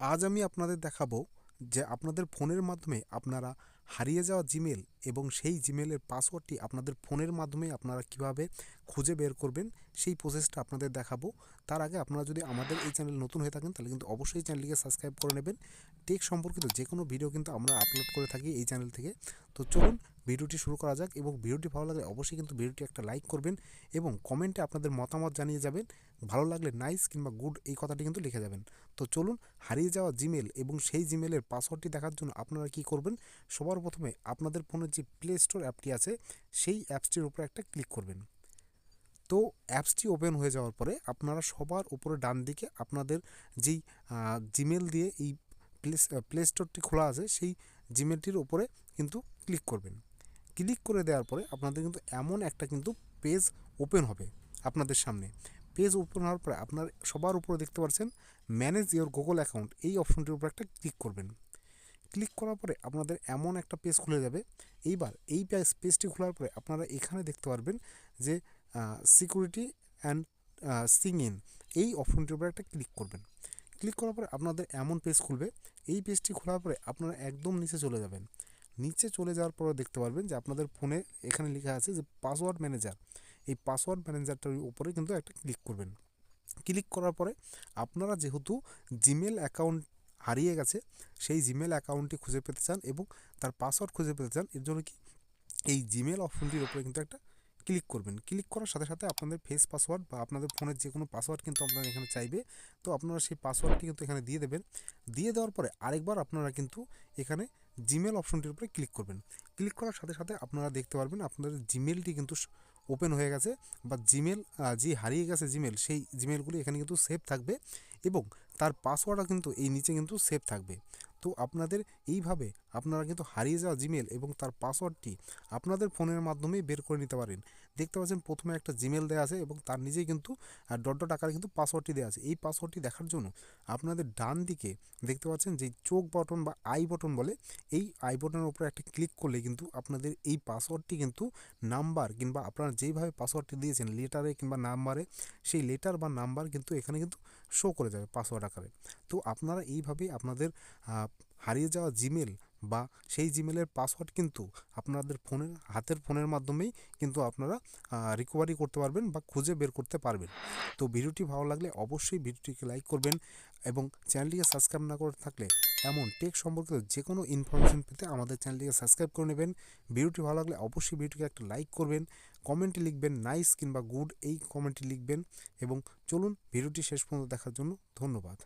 আজ আমি আপনাদের দেখাবো যে আপনাদের ফোনের মাধ্যমে আপনারা হারিয়ে যাওয়া জিমেল এবং সেই জিমেলের পাসওয়ার্ডটি আপনাদের ফোনের মাধ্যমে আপনারা কীভাবে খুঁজে বের করবেন, সেই প্রসেসটা আপনাদের দেখাবো। তার আগে আপনারা যদি আমাদের এই চ্যানেল নতুন হয়ে থাকেন, তাহলে কিন্তু অবশ্যই চ্যানেলটিকে সাবস্ক্রাইব করে নেবেন। টেক সম্পর্কিত যে কোনো ভিডিও কিন্তু আমরা আপলোড করে থাকি এই চ্যানেল থেকে। তো চলুন ভিডিওটি শুরু করা যাক এবং ভিডিওটি ভালো লাগলে অবশ্যই কিন্তু ভিডিওটি একটা লাইক করবেন এবং কমেন্টে আপনাদের মতামত জানিয়ে যাবেন। ভালো লাগলে নাইস কিংবা গুড এই কথাটি কিন্তু লিখে যাবেন। তো চলুন হারিয়ে যাওয়া জিমেল এবং সেই জিমেলের পাসওয়ার্ডটি দেখার জন্য আপনারা কি করবেন? সবার প্রথমে আপনাদের ফোনের যে প্লে স্টোর অ্যাপটি আছে, সেই অ্যাপসটির উপরে একটা ক্লিক করবেন। তো অ্যাপসটি ওপেন হয়ে যাওয়ার পরে আপনারা সবার উপরে ডান দিকে আপনাদের যেই জিমেল দিয়ে এই প্লে প্লে স্টোরটি খোলা আছে, সেই জিমেলটির উপরে কিন্তু ক্লিক করবেন। ক্লিক করে দেওয়ার পরে আপনাদের কিন্তু এমন একটা কিন্তু পেজ ওপেন হবে আপনাদের সামনে। পেজ ওপেন হওয়ার পরে আপনার সবার উপরে দেখতে পাচ্ছেন ম্যানেজ ইওর গুগল অ্যাকাউন্ট। এই অপশনটির উপর একটা ক্লিক করবেন। ক্লিক করার পরে আপনাদের এমন একটা পেজ খুলে যাবে। এইবার এই পেজ পেজটি খোলার পরে আপনারা এখানে দেখতে পারবেন যে সিকিউরিটি অ্যান্ড সিং ইন। এই অপশনটির উপরে একটা ক্লিক করবেন। ক্লিক করার পরে আপনাদের এমন পেজ খুলবে। এই পেজটি খোলার পরে আপনারা একদম নিচে চলে যাবেন। নিচে চলে যাওয়ার পরে দেখতে পারবেন যে আপনাদের ফোনে এখানে লেখা আছে যে পাসওয়ার্ড ম্যানেজার এই পাসওয়ার্ড ম্যানেজারটার উপরে কিন্তু একটা ক্লিক করবেন। ক্লিক করার পরে আপনারা যেহেতু জিমেল অ্যাকাউন্ট হারিয়ে গেছে, সেই জিমেল অ্যাকাউন্টটি খুঁজে পেতে চান এবং তার পাসওয়ার্ড খুঁজে পেতে চান, এর জন্য কি এই জিমেল অপশনটির উপরে কিন্তু একটা ক্লিক করবেন। ক্লিক করার সাথে সাথে আপনাদের ফেস পাসওয়ার্ড বা আপনাদের ফোনের যে কোনো পাসওয়ার্ড কিন্তু আপনারা এখানে চাইবে। তো আপনারা সেই পাসওয়ার্ডটি কিন্তু এখানে দিয়ে দেবেন। দিয়ে দেওয়ার পরে আরেকবার আপনারা কিন্তু এখানে জিমেল অপশনটির উপরে ক্লিক করবেন। ক্লিক করার সাথে সাথে আপনারা দেখতে পারবেন আপনাদের জিমেলটি কিন্তু ওপেন হয়ে গেছে বা জিমেল যে হারিয়ে গেছে জিমেল সেই জিমেলগুলি এখানে কিন্তু সেভ থাকবে এবং তার পাসওয়ার্ডও কিন্তু এই নিচে কিন্তু সেভ থাকবে। তো আপনাদের এইভাবে আপনারা কিন্তু হারিয়ে যাওয়া জিমেল এবং তার পাসওয়ার্ডটি আপনাদের ফোনের মাধ্যমেই বের করে নিতে পারেন। দেখতে পাচ্ছেন প্রথমে একটা জিমেল দেওয়া আছে এবং তার নিজেই কিন্তু ডট ডট আকারে কিন্তু পাসওয়ার্ডটি দেওয়া আছে। এই পাসওয়ার্ডটি দেখার জন্য আপনাদের ডান দিকে দেখতে পাচ্ছেন যে চোখ বটন বা আই বটন বলে, এই আই বটনের উপরে একটা ক্লিক করলে কিন্তু আপনাদের এই পাসওয়ার্ডটি কিন্তু নাম্বার কিংবা আপনারা যেইভাবে পাসওয়ার্ডটি দিয়েছেন লেটারে কিংবা নাম্বারে সেই লেটার বা নাম্বার কিন্তু এখানে কিন্তু শো করে যাবে পাসওয়ার্ড আকারে। তো আপনারা এইভাবেই আপনাদের হারিয়ে যাওয়া জিমেল বা সেই জিমেলের পাসওয়ার্ড কিন্তু আপনাদের ফোনের, হাতের ফোনের মাধ্যমেই কিন্তু আপনারা রিকভারি করতে পারবেন বা খুঁজে বের করতে পারবেন। তো ভিডিওটি ভালো লাগলে অবশ্যই ভিডিওটিকে লাইক করবেন এবং চ্যানেলটিকে সাবস্ক্রাইব না করে থাকলে এমন টেক সম্পর্কিত যে কোনো ইনফরমেশন পেতে আমাদের চ্যানেলটিকে সাবস্ক্রাইব করে নেবেন। ভিডিওটি ভালো লাগলে অবশ্যই ভিডিওটিকে একটা লাইক করবেন কমেন্টে লিখবেন নাইস কিংবা গুড এই কমেন্টটি লিখবেন এবং চলুন ভিডিওটি শেষ পর্যন্ত দেখার জন্য ধন্যবাদ।